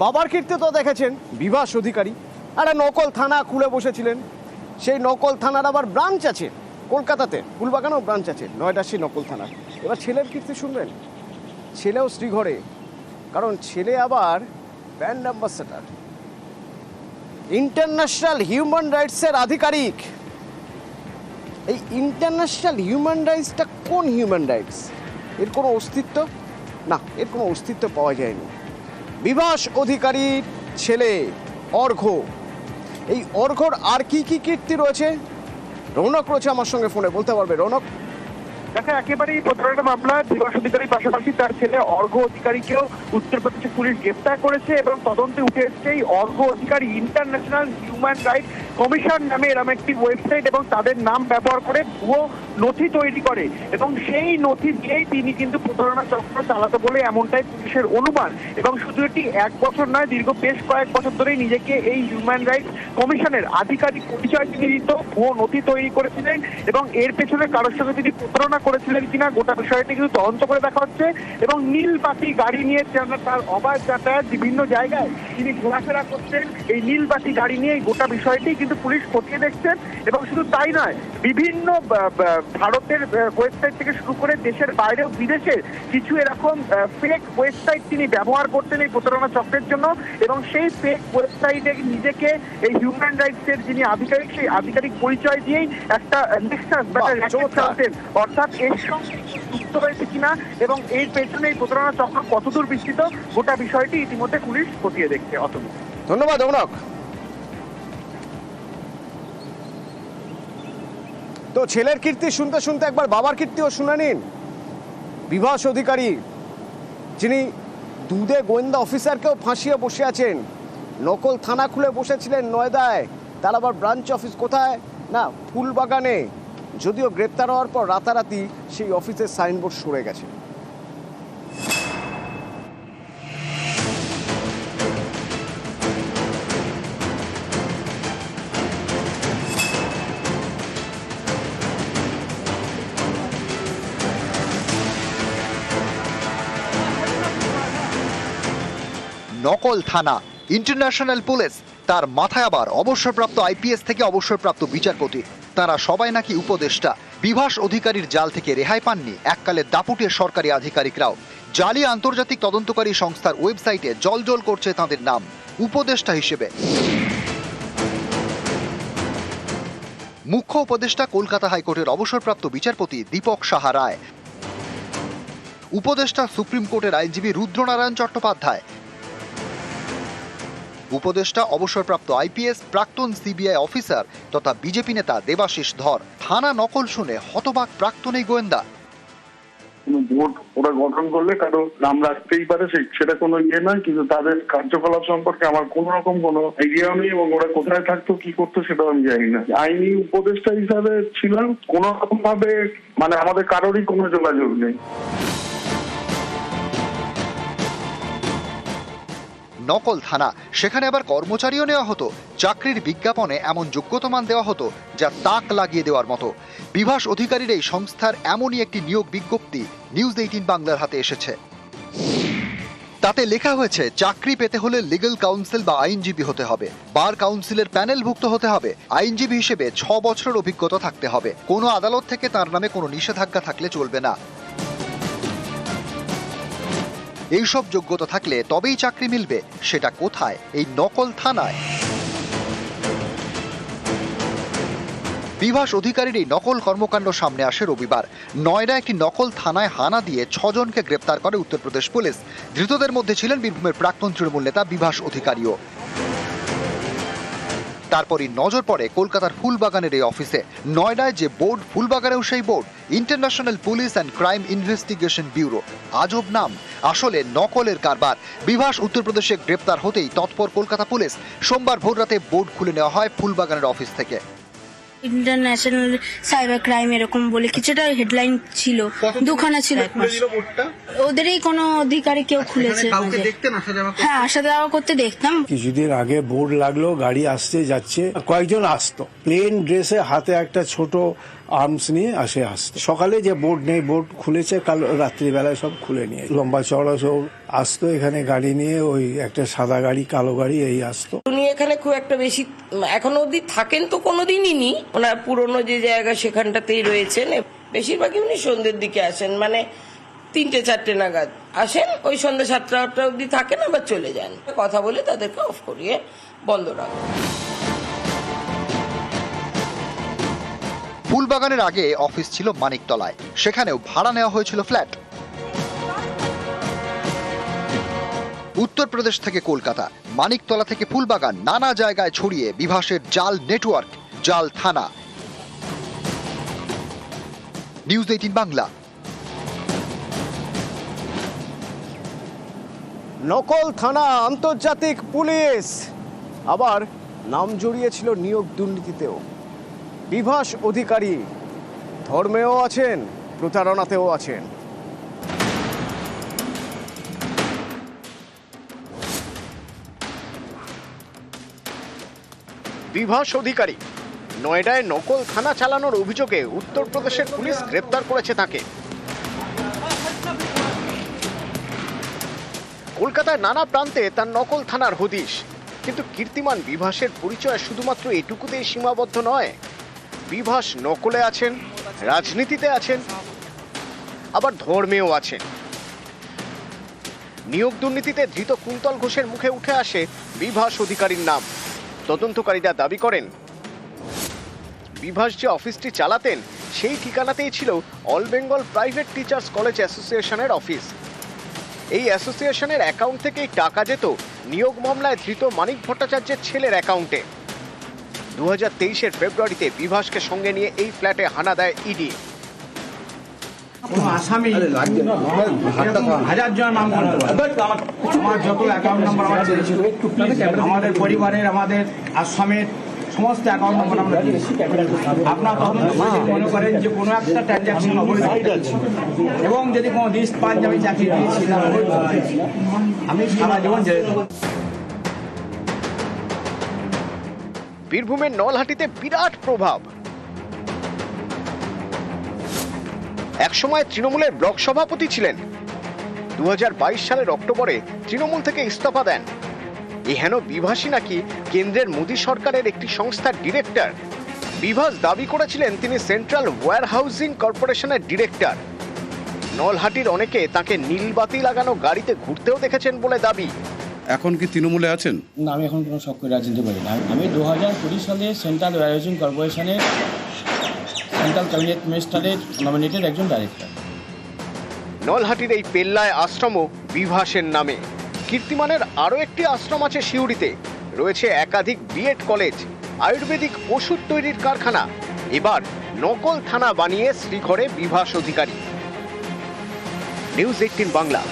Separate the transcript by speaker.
Speaker 1: বাবার কীর্তি তো দেখেছেন, বিভাস অধিকারী। একটা নকল থানা খুলে বসেছিলেন। সেই নকল থানার আবার ব্রাঞ্চ আছে, কলকাতাতে, ফুলবাগানেও ব্রাঞ্চ আছে নয়ডা সেই নকল থানার এবার ছেলের কীর্তি শুনবেন। ছেলেও শ্রীঘরে, কারণ ছেলে আবার ব্র্যান্ড অ্যাম্বাসেডার। ইন্টারন্যাশনাল হিউম্যান রাইটসের আধিকারিক। এই ইন্টারন্যাশনাল হিউম্যান রাইটসটা কোন হিউম্যান রাইটস? এর কোনো অস্তিত্ব? না, এর কোনো অস্তিত্ব পাওয়া যায়নি। বিভাস অধিকারীর ছেলে অর্ঘ। এই অর্ঘর আর কি কি কীর্তি রয়েছে? রৌনক রয়েছে আমার সঙ্গে ফোনে, বলতে পারবে রৌনক?
Speaker 2: দেখা একেবারেই প্রতারণা মামলা। দিবস অধিকারীর পাশাপাশি তার ছেলে অর্ঘ অধিকারীকেও উত্তরপ্রদেশে পুলিশ গ্রেপ্তার করেছে এবং তদন্তে উঠে এসছে এই Argha Adhikari international human right commission নামে এরম একটি ওয়েবসাইট এবং তাদের নাম ব্যবহার করে ভুয়ো নথি তৈরি করে। এবং সেই নথি দিয়েই তিনি কিন্তু প্রতারণা চক্র চালাতে বলে এমনটাই পুলিশের অনুমান। এবং শুধু এটি এক বছর নয়, দীর্ঘ বেশ কয়েক বছর ধরেই নিজেকে এই হিউম্যান রাইটস কমিশনের আধিকারিক পরিচয় তিনি দিত, ভুয়ো নথি তৈরি করেছিলেন এবং এর পেছনে কারোর সঙ্গে তিনি প্রতারণা করেছিলেন কিনা গোটা বিষয়টি কিন্তু তদন্ত করে দেখা হচ্ছে এবং নীল বাতি গাড়ি নিয়ে তার- তার অবাধ যাতায়াত বিভিন্ন জায়গায় তিনি ঘোরাফেরা করছেন এই নীল বাতি গাড়ি নিয়ে এই গোটা বিষয়টি কিন্তু পুলিশ খতিয়ে দেখছেন এবং শুধু তাই নয় বিভিন্ন ভারতের ওয়েবসাইট থেকে শুরু করে দেশের বাইরেও বিদেশে কিছু এরকম ফেক ওয়েবসাইট তিনি ব্যবহার করতেন এই প্রতারণা চক্রের জন্য এবং সেই ফেক ওয়েবসাইটে নিজেকে এই হিউম্যান রাইটস এর যিনি আধিকারিক সেই আধিকারিক পরিচয় দিয়েই একটা নেক্সাস বা অর্থাৎ কতদূর গোটা বিষয়টি ইতিমধ্যে পুলিশ
Speaker 1: ধন্যবাদ তো ছেলের কীর্তি শুনতে শুনতে একবার বাবার কীর্তিও শুনে নিন। বিভাস অধিকারী, যিনি দুধে গোয়েন্দা অফিসারকেও ফাঁসিয়ে বসে আছেন, নকল থানা খুলে বসেছিলেন নয়দায়, তার আবার ব্রাঞ্চ অফিস কোথায়? না, ফুলবাগানে। যদিও গ্রেপ্তার হওয়ার পর রাতারাতি সেই অফিসের সাইনবোর্ড সরে গেছে।
Speaker 3: নকল থানা ইন্টারন্যাশনাল পুলিশ তার মাথায় আবার অবসরপ্রাপ্ত আইপিএস থেকে অবসরপ্রাপ্ত বিচারপতি। তারা সবাই নাকি উপদেষ্টা। বিভাস অধিকারীর জাল থেকে রেহাই পাননি। এককালে দাপুটের সরকারি আধিকারিকরাও। জালি আন্তর্জাতিক তদন্তকারী সংস্থার ওয়েবসাইটে জলজল করছে তাদের নাম, উপদেষ্টা হিসেবে। মুখ্য উপদেষ্টা কলকাতা হাইকোর্টের অবসরপ্রাপ্ত বিচারপতি দীপক সাহা রায়। উপদেষ্টা সুপ্রিম কোর্টের আইনজীবী রুদ্রনারায়ণ চট্টোপাধ্যায়। উপদেষ্টা অবসরপ্রাপ্ত আইপিএস প্রাক্তন সিবিআই অফিসার তথা বিজেপি নেতা দেবাশিস ধর থানা নকল শুনে হতবাক প্রাক্তন এই গোয়েন্দা
Speaker 4: বোর্ড ওরা গঠন করলে কারও নাম রাখতেই পারে সেটা কোনো ইয়ে নয়, কিন্তু তাদের কার্যকলাপ সম্পর্কে আমার কোন রকম কোনো আইডিয়াও নেই এবং ওরা কোথায় থাকতো, কি করতো সেটাও আমি জানি না। আইনি উপদেষ্টা হিসাবে ছিলাম, কোন রকম ভাবে মানে আমাদের কারোরই কোনো যোগাযোগ নেই।
Speaker 3: নকল থানা। সেখানে আবার কর্মচারীও নেওয়া হতো। চাকরির বিজ্ঞাপনে এমন যোগ্যতামান দেওয়া হতো, যা তাক লাগিয়ে দেওয়ার মতো। বিভাস অধিকারীর এই সংস্থার এমনই একটি নিয়োগ বিজ্ঞপ্তি নিউজ এইটিন বাংলার হাতে এসেছে। তাতে লেখা হয়েছে, চাকরি পেতে হলে লিগ্যাল কাউন্সিল বা আইনজীবী হতে হবে। বার কাউন্সিলের প্যানেলভুক্ত হতে হবে। আইনজীবী হিসেবে ছ বছরের অভিজ্ঞতা থাকতে হবে। কোনো আদালত থেকে তার নামে কোনো নিষেধাজ্ঞা থাকলে চলবে না। এইসব যোগ্যতা থাকলে তবেই চাকরি মিলবে। সেটা কোথায়? এই নকল থানায়। বিভাস অধিকারীর এই নকল কর্মকাণ্ড সামনে আসে রবিবার। নয়ডা একটি নকল থানায় হানা দিয়ে ছজনকে গ্রেপ্তার করে উত্তরপ্রদেশ পুলিশ। ধৃতদের মধ্যে ছিলেন বীরভূমের প্রাক্তন তৃণমূল নেতা বিভাস অধিকারীও। তারপরই নজর পড়ে কলকাতার ফুলবাগানের এই অফিসে। নয়ডায় যে বোর্ড, ফুলবাগানেও সেই board. International police and crime investigation bureau. আজব নাম। আসলে নকলের কারবার। বিভাস উত্তরপ্রদেশে গ্রেপ্তার হতেই তৎপর কলকাতা পুলিশ সোমবার ভোররাতে বোর্ড খুলে নেওয়া হয় ফুলবাগানের অফিস থেকে।
Speaker 5: ইন্টারন্যাশনাল সাইবার ক্রাইম এরকম বলে কিছুটা হেডলাইন ছিল দুখানা ছিল ওদেরই কোনো অধিকারী কেউ খুলেছে হ্যাঁ আসা যাওয়া করতে দেখতাম।
Speaker 6: কিছুদিন আগে বোর্ড লাগল গাড়ি আসতে যাচ্ছে কয়েকজন আসতো। প্লেন ড্রেসে হাতে একটা ছোট আর্মস নিয়ে আসে আসতো। সকালে যে বোর্ড নেই বোর্ড খুলেছে, কাল রাত্রিবেলায় সব খুলে নিয়ে লম্বা চড়া সব আসতো, এখানে গাড়ি নিয়ে ওই একটা সাদা গাড়ি, কালো গাড়ি, এই আসতো।
Speaker 7: উনি এখানে খুব একটা বেশি, এখনও অবধি থাকেন তো কোনোদিনই নি। ওনার পুরনো যে জায়গা সেখানটাতেই রয়েছেন। বেশিরভাগই উনি সন্ধ্যের দিকে আসেন মানে তিনটে, চারটে নাগাদ আসেন। ওই সন্ধ্যে সাতটা আটটা অবধি থাকেন, আবার চলে যান। কথা বলে তাদেরকে অফ করিয়ে বন্ধ রাখেন।
Speaker 3: ফুলবাগানের আগে অফিস ছিল মানিকতলায়। সেখানেও ভাড়া নেওয়া হয়েছিল ফ্ল্যাট। উত্তরপ্রদেশ থেকে কলকাতা, মানিকতলা থেকে ফুলবাগান নানা জায়গায় ছড়িয়ে বিভাসের জাল নেটওয়ার্ক, জাল থানা। News eighteen Bangla.
Speaker 1: নকল থানা, আন্তর্জাতিক পুলিশ। আবার নাম জড়িয়েছিল নিয়োগ দুর্নীতিতেও। বিভাস অধিকারী। ধর্মেও আছেন, প্রতারণাতেও আছেন। বিভাস অধিকারী, নয়ডায় নকল থানা চালানোর অভিযোগে উত্তরপ্রদেশের পুলিশ গ্রেপ্তার করেছে তাকে। কলকাতার নানা প্রান্তে তার নকল থানার হদিশ। কিন্তু কীর্তিমান বিভাসের পরিচয় শুধুমাত্র এটুকুতেই সীমাবদ্ধ নয় বিভাস নকলে আছেন, রাজনীতিতে আছেন, আবার ধর্মেও আছেন। নিয়োগ দুর্নীতিতে ধৃত কুন্তল ঘোষের মুখে উঠে আসে বিভাস অধিকারীর নাম। তদন্তকারীরা দাবি করেন, বিভাস যে অফিসটি চালাতেন, সেই ঠিকানাতেই ছিল all Bengal private teachers college অ্যাসোসিয়েশনের অফিস। এই অ্যাসোসিয়েশনের অ্যাকাউন্ট থেকেই টাকা যেত নিয়োগ মামলায় ধৃত মানিক ভট্টাচার্যের ছেলের অ্যাকাউন্টে। দু হাজার তেইশের ফেব্রুয়ারিতে বিভাসকে সঙ্গে নিয়ে এই ফ্ল্যাটে হানা দেয় ইডি।
Speaker 8: কোনো আসামি হাজার জন নাম আমার যত অ্যাকাউন্ট নাম্বার আমার চেয়েছিল আমাদের পরিবারের আমাদের আসামের সমস্ত অ্যাকাউন্ট নাম্বার আমরা দিয়েছি আপনার তদন্ত মনে করেন যে কোনো একটা ট্রানজাকশন অবৈধ এবং যদি কোনো লিস্ট পান যে আমি চাকরি দিয়েছি আমি সারা জীবন জেলে
Speaker 1: বীরভূমের নলহাটিতে বিরাট প্রভাব। একসময় তৃণমূলের ব্লক সভাপতি ছিলেন। দু হাজার বাইশ সালের অক্টোবরে তৃণমূল থেকে ইস্তফা দেন। এ হেন বিভাসী নাকি কেন্দ্রের মোদী সরকারের একটি সংস্থার ডিরেক্টর? বিভাস দাবি করেছিলেন তিনি সেন্ট্রাল ওয়্যার হাউজিং কর্পোরেশনের ডিরেক্টর। নলহাটির অনেকে তাকে নীলবাতি লাগানো গাড়িতে ঘুরতেও দেখেছেন বলে দাবি।
Speaker 9: এখন কি তৃণমূলে আছেন?
Speaker 10: না আমি এখন কোনো সক্রিয় রাজনীতি করি না। আমি দু হাজার কুড়ি সালে সেন্ট্রাল ওয়ারহাউজিং কর্পোরেশনের সেন্ট্রাল ক্যাবিনেট মিনিস্টারের নমিনেটেড একজন ডাইরেক্টর
Speaker 1: নলহাটির এই পেল্লায় আশ্রমও বিভাসের নামে। কীর্তিমানের আরও একটি আশ্রম আছে সিউড়িতে। রয়েছে একাধিক বিএড কলেজ আয়ুর্বেদিক ওষুধ তৈরির কারখানা। এবার নকল থানা বানিয়ে শ্রীঘরে বিভাস অধিকারী। News eighteen Bangla.